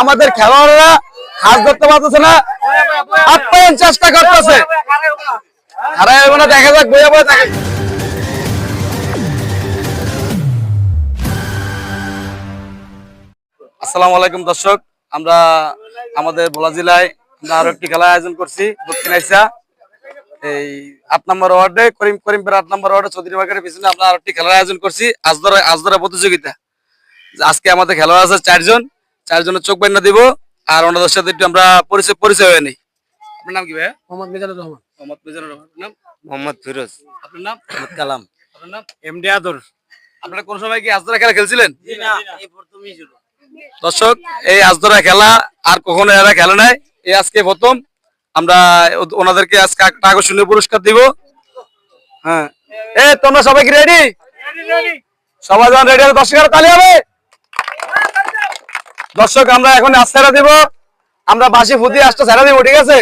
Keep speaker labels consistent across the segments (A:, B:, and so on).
A: আমাদের খেলোয়াড়রা হাত ধরতে পারতেছে না। আপ্যায়ন চেষ্টা করতেছে। হবে দেখা যাক, বইয়া বইয়া দেখা আসসালামু আলাইকুম দর্শক, আমরা আমাদের ভোলা জেলায় আমরা আরও একটি খেলা আয়োজন করছি, দক্ষিণ এশিয়া এই আট নম্বর ওয়ার্ডে, করিম করিমপুর আট নম্বর ওয়ার্ডে, চৌধুরী মার্কেটের পিছনে আমরা আরও একটি খেলার আয়োজন করছি আজ ধরে আজদরা আজদরা প্রতিযোগিতা। আজকে আমাদের খেলোয়াড় আছে চারজন। চারজনের চোখ বান্না দিব আর ওনাদের সাথে একটু আমরা পরিচয় পরিচয় হয়ে নিই। আপনার নাম কি ভাই
B: মোহাম্মদ মিজানুর রহমান।
A: মোহাম্মদ মিজানুর রহমান। নাম?
C: মোহাম্মদ ফিরোজ।
A: আপনার নাম?
C: মোহাম্মদ কালাম।
A: আপনার নাম?
C: এমডি আদর।
A: আপনারা কোন সময় কি আজদরা খেলা খেলছিলেন?
C: এই প্রথমই শুরু।
A: দর্শক এই আজদরা খেলা আর কখনো এরা খেলে নাই। এই আজকে প্রথম। আমরা ওনাদেরকে আজকে একটা আকর্ষণীয় পুরস্কার দিব। হ্যাঁ। এ তোমরা সবাই কি রেডি সবাই যখন রেডি হবে দর্শকের তালি হবে। দর্শক, আমরা এখন আজ ছেড়ে দিব। আমরা বাসি ফুদি আসটা ছেড়ে দিব, ঠিক আছে?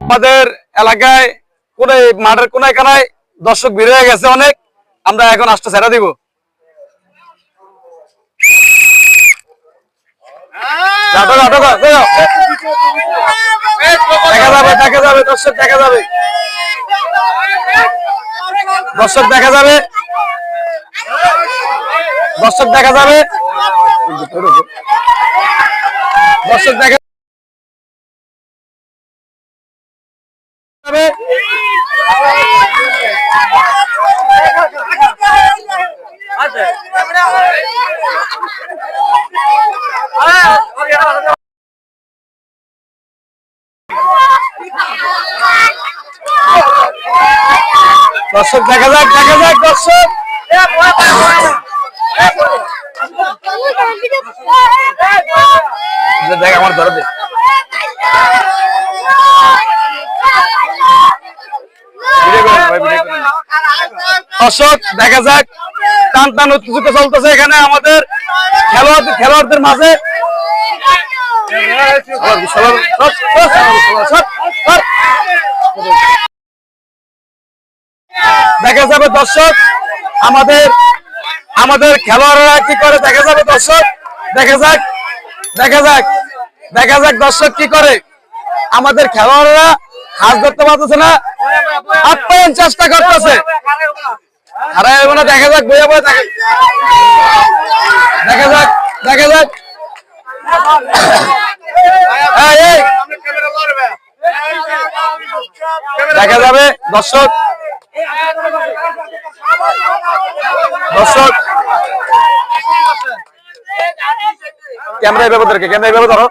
A: আমাদের এলাকায় কোন মাঠের কোনায় কানায় দর্শক হয়ে গেছে অনেক। আমরা এখন আসটা ছেড়ে দিব। দেখা যাবে, দর্শক, দেখা যাবে। দর্শক, দেখা যাবে। দর্শক দেখা যাবে। দর্শক দেখা দর্শক দেখা যাক দেখা যাক দর্শক। করে নে। দর্শক দেখা যাক টান টান, উত্তেজিত চলতেছে এখানে আমাদের খেলোয়াড় খেলোয়াড়দের মাঝে। দেখা যাবে দর্শক, আমাদের আমাদের খেলোয়াড়রা কি করে? দেখা যাবে দর্শক, দেখা যাক দেখা যাক দেখা যাক দর্শক কি করে। আমাদের খেলোয়াড়রা হাত ধরতে পারতেছে না, আপ্যায়ন চেষ্টা করতেছে। হবে না, দেখা যাক, বইয়া বইয়া দেখা যাক দেখা যাক। দেখা যাবে, দর্শক। দর্শক। ক্যামেরা এভাবে ধরো, ক্যামেরা এভাবে ধরো।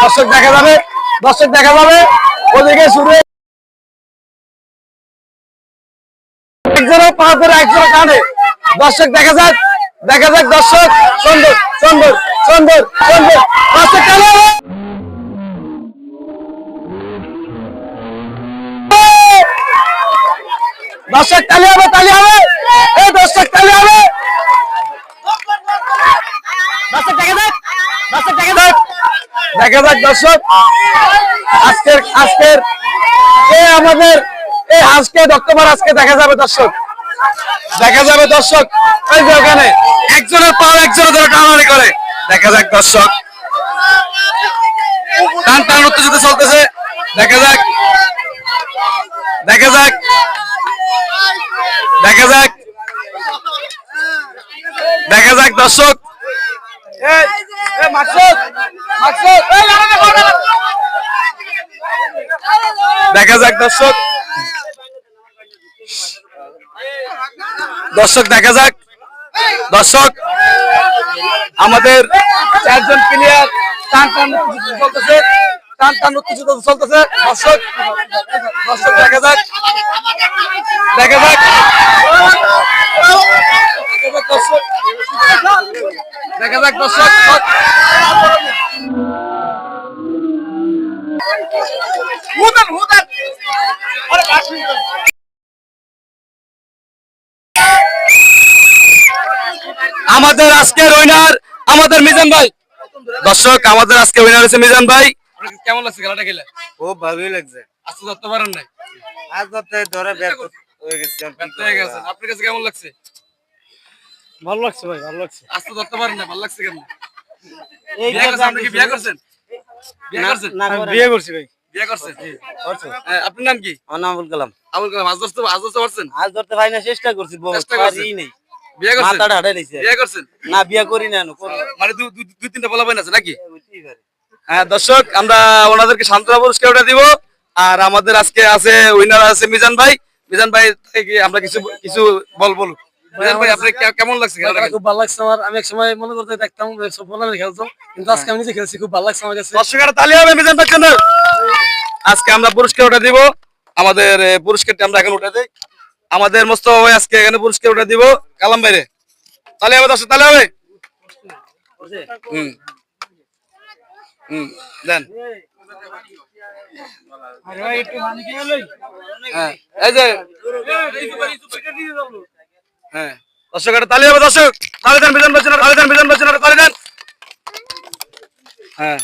A: দর্শক দেখা যাবে, দর্শক দেখা যাবে। ওদিকে শুরু একজনের একজনের কানে দর্শক দেখা যাক দেখা যাক দর্শক। দর্শক তালি হবে তালি হবে এই দর্শক তালি হবে দর্শক দেখা যাক দর্শক দেখা যাক দেখা যাক দর্শক। আজকের আজকের এ আমাদের এই আজকে ডক্টর আজকে দেখা যাবে দর্শক। দেখা যাবে দর্শক। এই যে ওখানে একজনের পর একজনের ধরে টানাটানি করে। দেখা যাক দর্শক। টান টান উত্তেজিত চলতেছে। দেখা যাক। দেখা যাক। দেখা যাক। দেখা যাক দর্শক। মাকসুদ, দেখা যাক। দর্শক। দর্শক, দেখা যাক। দর্শক, আমাদের চারজন প্লেয়ার টান টান চলতেছে, টান টান উত্তেজিত চলতেছে। দর্শক দর্শক দেখা যাক। দেখা যাক, দর্শক। দেখা যাক, দর্শক। আমাদের আজকের উইনার আমাদের মিজান ভাই। দর্শক আমাদের আজকে উইনার হয়েছে মিজান ভাই। কেমন লাগছে খেলাটা খেলে?
C: খুব ভালোই লাগছে।
A: আজকে ধরতে পারেন নাই?
C: আজ ধরতে ধরে ব্যর্থ হয়ে গেছে
A: হয়ে গেছেন আপনার কাছে কেমন লাগছে?
B: ভালো লাগছে ভাই ভালো লাগছে।
A: আস্তে ধরতে পারেন না ভালো লাগছে কেন
B: এই
A: বিয়ে করছেন আপনি কি? বিয়ে করছেন? বিয়ে করছেন?
B: আমি বিয়ে করছি ভাই।
A: বিয়ে করছেন? হ্যাঁ, আপনার নাম কি?
C: আমার নাম আবুল কালাম।
A: আবুল কালাম আজ ধরতে আজ ধরতে পারছেন?
C: আজ ধরতে পারি না চেষ্টা করছি বহুত পারি নেই।
A: বিয়ে করছেন?
C: মাথাটা হাঁটাই দিছে।
A: বিয়ে করছেন?
C: না বিয়ে করি না
A: মানে দু- দু- দুই তিনটা বলা আছে নাকি? হ্যাঁ দর্শক আমরা ওনাদেরকে পুরস্কারটা দিব। আর আমাদের আজকে আছে উইনার আছে মিজান ভাই। মিজান ভাই আমরা কিছু কিছু বল বল মিজান ভাই আপনার কে- কেমন লাগছে
B: খুব ভালো লাগছে আমার। আমি এক সময় মনে করতে দেখতাম সব বলার কিন্তু আজকে আমি নিজে খেলছি খুব ভালো লাগছে আমার কাছে।
A: দর্শকেরা তালি হবে মিজান ভাই জন্য। আজকে আমরা পুরস্কার ওটা দিব। আমাদের আমরা এখন উঠে দেই। আমাদের মস্ত ভাই আজকে এখানে পুরস্কার ওটা দিব। কালাম বাইরে তাহলে হবে দর্শক তাহলে হবে। হুম। হুম, দেন। হ্যাঁ এই যে। হ্যাঁ দর্শক হবে হ্যাঁ।